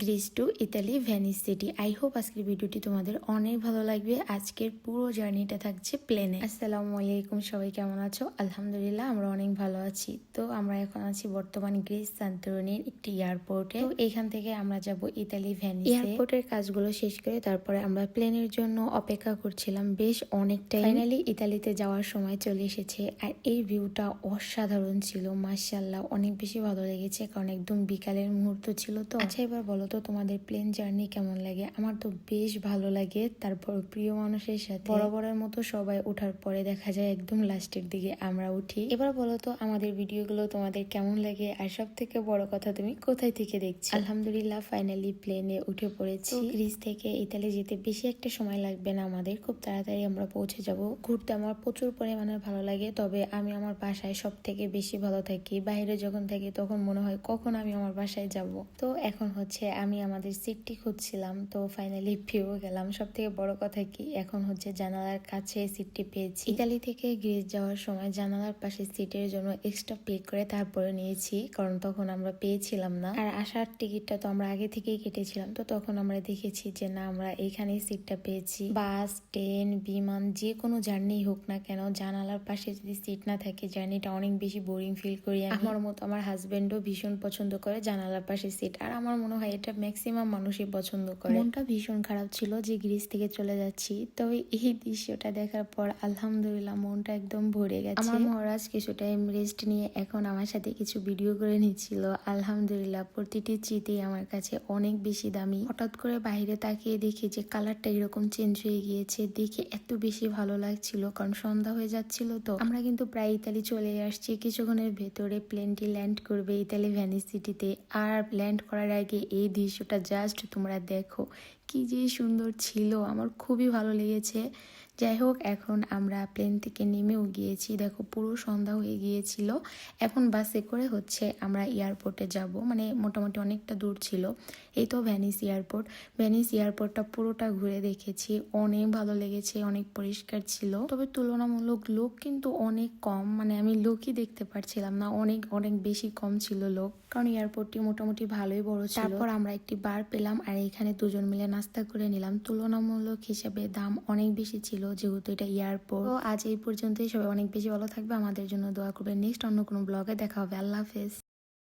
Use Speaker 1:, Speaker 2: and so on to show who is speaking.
Speaker 1: Greece to Italy Venice city. I hope আজকের ভিডিওটি তোমাদের অনেক ভালো লাগবে। আজকের পুরো জার্নিটা থাকছে প্লেনে। আসসালামু আলাইকুম, সবাই কেমন আছো? আলহামদুলিল্লাহ, আমরা অনেক ভালো আছি। তো আমরা এখন আছি বর্তমান গ্রিস সান্তরনির একটি এয়ারপোর্টে। তো এখান থেকে আমরা যাব ইতালি ভ্যানিস এয়ারপোর্টের কাজগুলো শেষ করে তারপরে আমরা প্লেনের জন্য অপেক্ষা করছিলাম। বেশ অনেকটাই। ফাইনালি ইতালিতে যাওয়ার সময় চলে এসেছে। আর এই ভিউটা অসাধারণ ছিল। মার্শাল্লাহ অনেক বেশি ভালো লেগেছে। কারণ একদম বিকালের মুহূর্ত ছিল তো। আচ্ছা এবার বলো তো তোমাদের প্লেন জার্নি কেমন লাগে? আমার তো বেশ ভালো লাগে। তারপর প্রিয় মানুষের সাথে বরাবরের মতো সবাই ওঠার পরে দেখা যায় একদম লাস্টের দিকে আমরা উঠি। এবার বলো তো আমাদের ভিডিওগুলো তোমাদের কেমন লাগে? আর সব থেকে বড় কথা তুমি কোথায় থেকে দেখছ? আলহামদুলিল্লাহ ফাইনালি প্লেনে উঠে পড়েছি। গ্রিস থেকে ইতালি যেতে বেশি একটা সময় লাগবে না আমাদের। খুব তাড়াতাড়ি আমরা পৌঁছে যাব। ঘুরতে আমার প্রচুর পরিমাণে ভালো লাগে। তবে আমি আমার বাসায় সব থেকে বেশি ভালো থাকি। বাইরে যখন থাকি তখন মনে হয় কখন আমি আমার বাসায় যাব? তো এখন হচ্ছে আমি আমাদের সিটটি খুঁজছিলাম, তো ফাইনালি পেয়েও গেলাম। সব থেকে বড় কথা কি, এখন হচ্ছে জানালার কাছে সিটটি পেয়েছি। ইতালি থেকে গ্রিস যাওয়ার সময় জানালার পাশে সিটের জন্য এক্সট্রা পে করে তারপরে নিয়েছি, কারণ তখন আমরা পেয়েছিলাম না। আর আসার টিকিটটা তো আমরা আগে থেকেই কেটেছিলাম, তো তখন আমরা দেখেছি যে না, আমরা এইখানেই সিটটা পেয়েছি। বাস, ট্রেন, বিমান, যে কোনো জার্নি হোক না কেন, জানালার পাশে যদি সিট না থাকে জার্নিটা অনেক বেশি বোরিং ফিল করি আমার মতো আমার হাজবেন্ডও ভীষণ পছন্দ করে জানালার পাশে সিট আর আমার মনে হয় এটা ম্যাক্সিমাম মানুষই পছন্দ করে। মনটা ভীষণ খারাপ ছিল যে গ্রিস থেকে চলে যাচ্ছি। তবে এই দৃশ্যটা দেখার পর আলহামদুলিল্লাহ মনটা একদম ভরে গেছে। আমার মহারাজ কিছু টাইম রেস্ট নিয়ে এখন আমার সাথে কিছু ভিডিও করে নিচ্ছিল। আলহামদুলিল্লাহ প্রতিটি চিতেই আমার কাছে অনেক বেশি দামি। হঠাৎ করে বাইরে তাকিয়ে দেখি যে কালারটা এরকম চেঞ্জ হয়ে গিয়েছে। দেখে এত বেশি ভালো লাগছিল কারণ সন্ধ্যা হয়ে যাচ্ছিল তো। আমরা কিন্তু প্রায় ইতালি চলে আসছি। কিছুক্ষণের ভেতরে প্লেনটি ল্যান্ড করবে ইতালি ভ্যানিস সিটিতে আর ল্যান্ড করার আগে এই দৃশ্যটা জাস্ট তোমরা দেখো। কি যে সুন্দর ছিল আমার খুবই ভালো লেগেছে। যাই হোক এখন আমরা প্লেন থেকে নেমেও গিয়েছি। দেখো, পুরো সন্ধ্যা হয়ে গিয়েছিল। এখন বাসে করে হচ্ছে আমরা এয়ারপোর্টে যাব। মানে মোটামুটি অনেকটা দূর ছিল। এই তো ভ্যানিস এয়ারপোর্ট ভ্যানিস এয়ারপোর্টটা পুরোটা ঘুরে দেখেছি। অনেক ভালো লেগেছে, অনেক পরিষ্কার ছিল। তবে তুলনামূলক লোক কিন্তু অনেক কম। মানে আমি লোকই দেখতে পারছিলাম না। অনেক অনেক বেশি কম ছিল লোক। কারণ এয়ারপোর্টটি মোটামুটি ভালোই বড় ছিল। তারপর আমরা একটি বার পেলাম। আর এখানে দুজন মিলে নাস্তা করে নিলাম। তুলনামূলক হিসেবে দাম অনেক বেশি ছিল। যেহেতু এটা এয়ারপোর্ট তো আজ এই পর্যন্তই। সবাই অনেক বেশি ভালো থাকবে। আমাদের জন্য দোয়া করবে নেক্সট অন্য কোনো ব্লগে দেখা হবে। আল্লাহ হাফেজ।